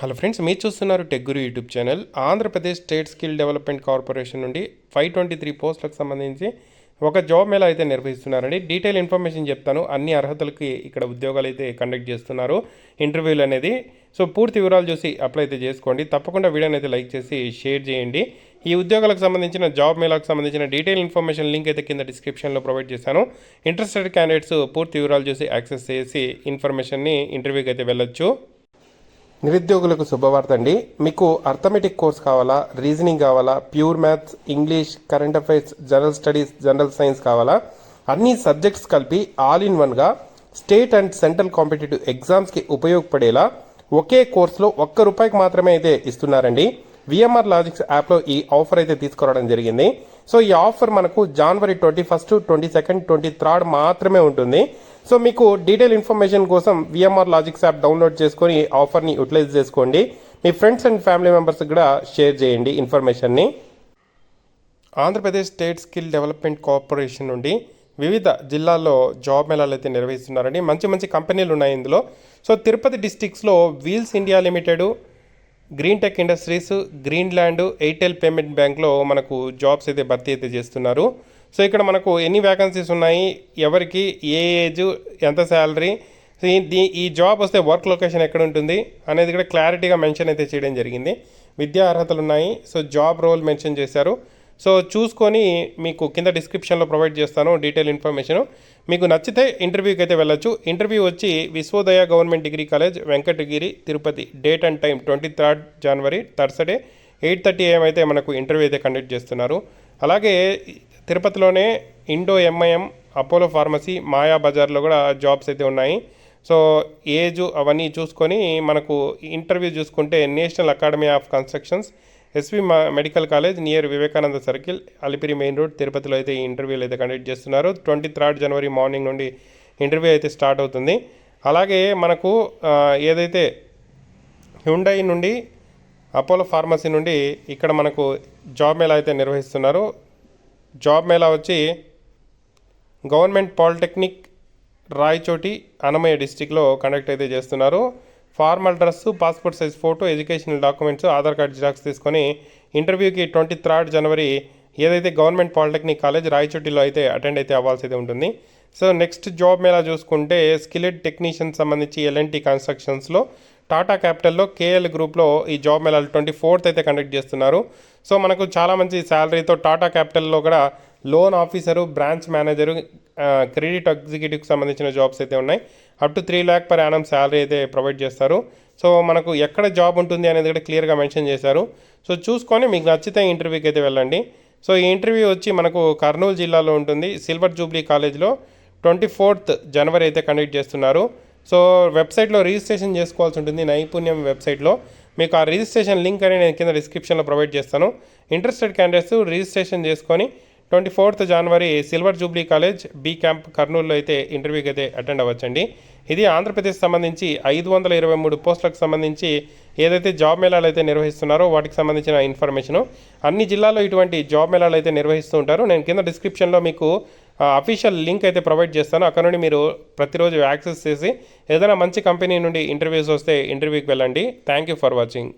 Hello friends మీరు చూస్తున్నారు tech guru YouTube channel. Andhra Pradesh state skill development corporation నుండి five twenty three పోస్టులకు సంబంధించి ఒక జాబ్ మేళ అయితే నిర్వహిస్తున్నారండి. డీటెయిల్ ఇన్ఫర్మేషన్ చెప్తాను. అన్ని అర్హతలకి ఇక్కడ ఉద్యోగాలు అయితే కండక్ట్ చేస్తున్నారు. ఇంటర్వ్యూలు అనేది సో పూర్తి వివరాలు చూసి అప్లై అయితే చేసుకోండి. తప్పకుండా వీడియోని అయితే లైక్ చేసి షేర్ చేయండి. ఈ ఉద్యోగాలకు సంబంధించిన జాబ్ మేళకు సంబంధించిన డీటెయిల్ ఇన్ఫర్మేషన్ లింక్ అయితే కింద డిస్క్రిప్షన్లో ప్రొవైడ్ చేశాను. ఇంట్రెస్టెడ్ క్యాండిడేట్స్ పూర్తి వివరాలు చూసి యాక్సెస్ చేసి ఇన్ఫర్మేషన్ని ఇంటర్వ్యూకి అయితే వెళ్ళొచ్చు. నిరుద్యోగులకు శుభవార్త అండి. మీకు అర్థమెటిక్ కోర్స్ కావాలా? రీజనింగ్ కావాలా? Pure maths English current affairs general studies general science కావాలా? అన్ని సబ్జెక్ట్స్ కలిపి ఆల్ ఇన్ వన్గా స్టేట్ అండ్ సెంట్రల్ కాంపిటేటివ్ ఎగ్జామ్స్కి ఉపయోగపడేలా ఒకే కోర్సులో ఒక్క రూపాయికి మాత్రమే అయితే ఇస్తున్నారండి. విఎంఆర్ లాజిక్స్ యాప్లో ఈ ఆఫర్ అయితే తీసుకురావడం జరిగింది. సో ఈ ఆఫర్ మనకు జనవరి twenty first twenty second twenty third మాత్రమే ఉంటుంది. సో మీకు డీటెయిల్ ఇన్ఫర్మేషన్ కోసం విఎంఆర్ లాజిక్స్ యాప్ డౌన్లోడ్ చేసుకొని ఆఫర్ని యూటిలైజ్ చేసుకోండి. మీ ఫ్రెండ్స్ అండ్ ఫ్యామిలీ మెంబర్స్ కూడా షేర్ చేయండి ఇన్ఫర్మేషన్ని Andhra Pradesh state skill development corporation నుండి వివిధ జిల్లాల్లో జాబ్ మేళాలు అయితే నిర్వహిస్తున్నారండి. మంచి మంచి కంపెనీలు ఉన్నాయి ఇందులో. So Tirupati డిస్టిక్స్లో wheels India limited green tech industries green land Airtel payment బ్యాంక్లో మనకు జాబ్స్ అయితే భర్తీ అయితే చేస్తున్నారు. సో ఇక్కడ మనకు ఎన్ని వ్యాకన్సీస్ ఉన్నాయి? ఎవరికి? ఏ ఏజ్? ఎంత శాలరీ ఈ దీ- ఈ జాబ్ వస్తే వర్క్ లొకేషన్ ఎక్కడ ఉంటుంది? అనేది కూడా క్లారిటీగా మెన్షన్ అయితే చేయడం జరిగింది. విద్యా అర్హతలు ఉన్నాయి. సో జాబ్ రోల్ మెన్షన్ చేశారు. సో చూసుకొని మీకు కింద డిస్క్రిప్షన్లో ప్రొవైడ్ చేస్తాను డీటెయిల్ ఇన్ఫర్మేషన్ మీకు నచ్చితే ఇంటర్వ్యూకి అయితే వెళ్ళొచ్చు. ఇంటర్వ్యూ వచ్చి Vishwodaya government degree college Venkatagiri Tirupati date and time twenty third January Thursday eight thirty AM అయితే మనకు ఇంటర్వ్యూ అయితే కండక్ట్ చేస్తున్నారు. అలాగే తిరుపతిలోనే Indo MIM Apollo pharmacy Maya బజార్లో కూడా జాబ్స్ అయితే ఉన్నాయి. సో ఏజ్ అవన్నీ చూసుకొని మనకు ఇంటర్వ్యూ చూసుకుంటే national academy of constructions SV medical college near Vivekananda circle Alipiri main road తిరుపతిలో అయితే ఈ ఇంటర్వ్యూలు అయితే కండక్ట్ చేస్తున్నారు. ట్వంటీ థర్డ్ జనవరి మార్నింగ్ నుండి ఇంటర్వ్యూ అయితే స్టార్ట్ అవుతుంది. అలాగే మనకు ఏదైతే హ్యుండై నుండి అపోలో ఫార్మసీ నుండి ఇక్కడ మనకు జాబ్ మేళా అయితే నిర్వహిస్తున్నారు. జాబ్ మేళా వచ్చి గవర్నమెంట్ పాలిటెక్నిక్ రాయచోటి అనమయ్య డిస్టిక్లో కండక్ట్ అయితే చేస్తున్నారు. Formal dress passport size photo educational documents Aadhaar card xerox తీసుకొని ఇంటర్వ్యూకి ట్వంటీ థర్డ్ జనవరి ఏదైతే గవర్నమెంట్ పాలిటెక్నిక్ కాలేజ్ రాయచోటిలో అయితే అటెండ్ అయితే అవ్వాల్సి అయితే ఉంటుంది. సో నెక్స్ట్ జాబ్ మేళా చూసుకుంటే స్కిలెడ్ టెక్నీషియన్ సంబంధించి ఎల్ఎన్టీ కన్స్ట్రక్షన్స్లో టాటా క్యాపిటల్లో కేఎల్ గ్రూప్లో ఈ జాబ్ మేళాలు ట్వంటీ ఫోర్త్ అయితే కండక్ట్ చేస్తున్నారు. సో మనకు చాలా మంచి శాలరీతో టాటా క్యాపిటల్లో కూడా loan officer branch manager credit ఎగ్జిక్యూటివ్కి సంబంధించిన జాబ్స్ అయితే ఉన్నాయి. Up to three lakh per annum salary అయితే ప్రొవైడ్ చేస్తారు. సో మనకు ఎక్కడ జాబ్ ఉంటుంది అనేది కూడా క్లియర్గా మెన్షన్ చేశారు. సో చూసుకొని మీకు నచ్చితే ఇంటర్వ్యూకి అయితే వెళ్ళండి. సో ఈ ఇంటర్వ్యూ వచ్చి మనకు కర్నూలు జిల్లాలో ఉంటుంది. సిల్వర్ జూబ్లీ కాలేజ్లో ట్వంటీ ఫోర్త్ జనవరి అయితే కండక్ట్ చేస్తున్నారు. సో వెబ్సైట్లో రిజిస్ట్రేషన్ చేసుకోవాల్సి ఉంటుంది. నైపుణ్యం వెబ్సైట్లో. మీకు ఆ రిజిస్ట్రేషన్ లింక్ అనేది నేను కింద డిస్క్రిప్షన్లో ప్రొవైడ్ చేస్తాను. ఇంట్రెస్టెడ్ క్యాండిడేట్స్ రిజిస్ట్రేషన్ చేసుకొని ట్వంటీ ఫోర్త్ జనవరి silver jubilee college B camp కర్నూలులో అయితే ఇంటర్వ్యూకి అయితే అటెండ్ అవ్వచ్చండి. ఇది ఆంధ్రప్రదేశ్ సంబంధించి ఐదు వందల ఇరవై మూడు పోస్టులకు సంబంధించి ఏదైతే జాబ్ మేళాలు అయితే నిర్వహిస్తున్నారో వాటికి సంబంధించిన ఇన్ఫర్మేషను అన్ని జిల్లాల్లో ఇటువంటి జాబ్ మేళాలు అయితే నిర్వహిస్తూ ఉంటారు. నేను కింద డిస్క్రిప్షన్లో మీకు అఫీషియల్ లింక్ అయితే ప్రొవైడ్ చేస్తాను. అక్కడ నుండి మీరు ప్రతిరోజు యాక్సెస్ చేసి ఏదైనా మంచి కంపెనీ నుండి ఇంటర్వ్యూస్ వస్తే ఇంటర్వ్యూకి వెళ్ళండి. Thank you for watching